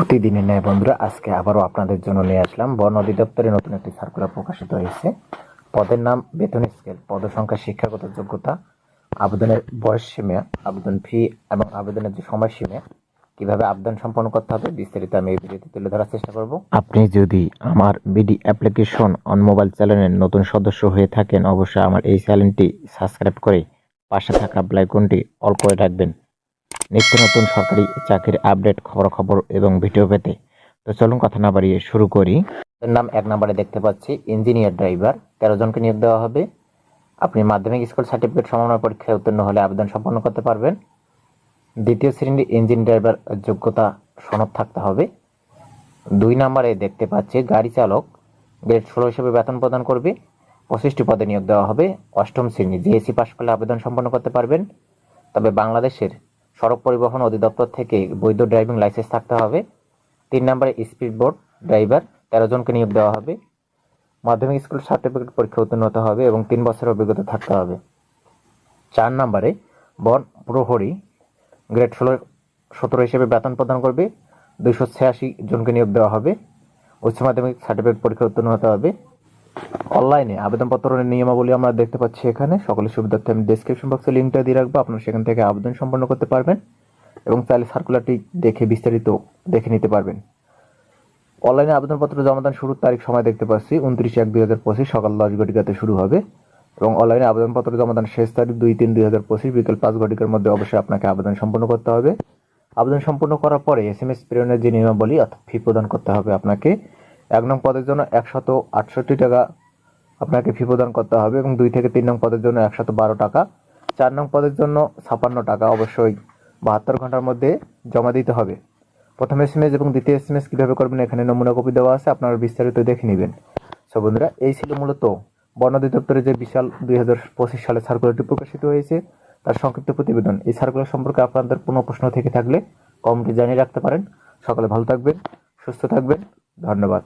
প্রতিদিনের ন্যায় বন্ধুরা, আজকে আবারও আপনাদের জন্য নিয়ে আসলাম। বন অধিদপ্তরে নতুন একটি সার্কুলার প্রকাশিত হয়েছে। পদের নাম বেতন স্কেল পদ সংখ্যা শিক্ষাগত যোগ্যতা, আবেদনের বয়স সীমা, আবেদন ফি এবং আবেদনের যে সময়সীমা কীভাবে আবেদন সম্পন্ন করতে হবে, বিস্তারিত আমি এই ভিডিওতে তুলে ধরার চেষ্টা করব। আপনি যদি আমার বিডি অ্যাপ্লিকেশন অন মোবাইল চ্যানেলের নতুন সদস্য হয়ে থাকেন, অবশ্যই আমার এই চ্যানেলটি সাবস্ক্রাইব করে পাশে থাকা ব্লাইকনটি অল করে রাখবেন। নিত্য নতুন সরকারি চাকরির আপডেট খবরাখবর এবং ভিডিও পেতে। তো চলুন কথা না বাড়িয়ে শুরু করি। নাম এক নম্বরে দেখতে পাচ্ছি, ইঞ্জিনিয়ার ড্রাইভার। তেরো জনকে নিয়োগ দেওয়া হবে। আপনি মাধ্যমিক স্কুল সার্টিফিকেট সমন্বয় পরীক্ষায় উত্তীর্ণ হলে আবেদন সম্পন্ন করতে পারবেন। দ্বিতীয় শ্রেণির ইঞ্জিন ড্রাইভার যোগ্যতা সনদ থাকতে হবে। দুই নম্বরে দেখতে পাচ্ছি, গাড়ি চালক গ্রেড ষোলো হিসেবে বেতন প্রদান করবে। পঁচিশটি পদে নিয়োগ দেওয়া হবে। অষ্টম শ্রেণি জিএসসি পাশ করলে আবেদন সম্পন্ন করতে পারবেন। তবে বাংলাদেশের সড়ক পরিবহন অধিদপ্তর থেকে বৈধ ড্রাইভিং লাইসেন্স থাকতে হবে। তিন নম্বরে স্পিড বোট ড্রাইভার, তেরো জনকে নিয়োগ দেওয়া হবে। মাধ্যমিক স্কুল সার্টিফিকেট পরীক্ষা উত্তীর্ণ হতে হবে এবং তিন বছরের অভিজ্ঞতা থাকতে হবে। চার নম্বরে বন প্রহরী গ্রেড ষোলো, সতেরো হিসেবে বেতন প্রদান করবে। দুইশো ছিয়াশি জনকে নিয়োগ দেওয়া হবে। উচ্চ মাধ্যমিক সার্টিফিকেট পরীক্ষা উত্তীর্ণ হতে হবে। অনলাইনে আবেদনপত্রের নিয়মাবলী আমরা দেখতে পাচ্ছি এখানে। সকলের সুবিধার্থে আমি ডেসক্রিপশন বক্সে লিঙ্কটা দিয়ে রাখব, আপনারা সেখান থেকে আবেদন সম্পন্ন করতে পারবেন এবং চাইলে সার্কুলারটি দেখে বিস্তারিত দেখে নিতে পারবেন। অনলাইনে আবেদনপত্র জমাদান শুরুর তারিখ সময় দেখতে পাচ্ছি, উনত্রিশ এক দুই হাজার পঁচিশ, সকাল দশ ঘটিকাতে শুরু হবে। এবং অনলাইনে আবেদনপত্র জমাদান শেষ তারিখ দুই তিন দুই হাজার পঁচিশ, বিকেল পাঁচ ঘটিকার মধ্যে অবশ্যই আপনাকে আবেদন সম্পন্ন করতে হবে। আবেদন সম্পন্ন করার পরে এস এম এস প্রেরণের যে নিয়মাবলী অর্থাৎ ফি প্রদান করতে হবে আপনাকে। এক নং পদের জন্য একশত আটষট্টি টাকা আপনাকে ফি প্রদান করতে হবে এবং দুই থেকে তিন নং পদের জন্য একশত বারো টাকা। চার নং পদের জন্য ছাপান্ন টাকা অবশ্যই বাহাত্তর ঘণ্টার মধ্যে জমা দিতে হবে। প্রথম এস এবং দ্বিতীয় এস এম এস কীভাবে করবেন এখানে নমুনা কপি দেওয়া আছে, আপনারা বিস্তারিত দেখে নেবেন। সো বন্ধুরা, এই ছিল মূলত বন অধিদপ্তরের যে বিশাল দুই হাজার পঁচিশ সালে সার্কুলারটি প্রকাশিত হয়েছে, তার সংক্ষিপ্ত প্রতিবেদন। এই সার্কুলার সম্পর্কে আপনাদের কোনো প্রশ্ন থেকে থাকলে কমটি জানিয়ে রাখতে পারেন। সকালে ভালো থাকবেন, সুস্থ থাকবেন। ধন্যবাদ।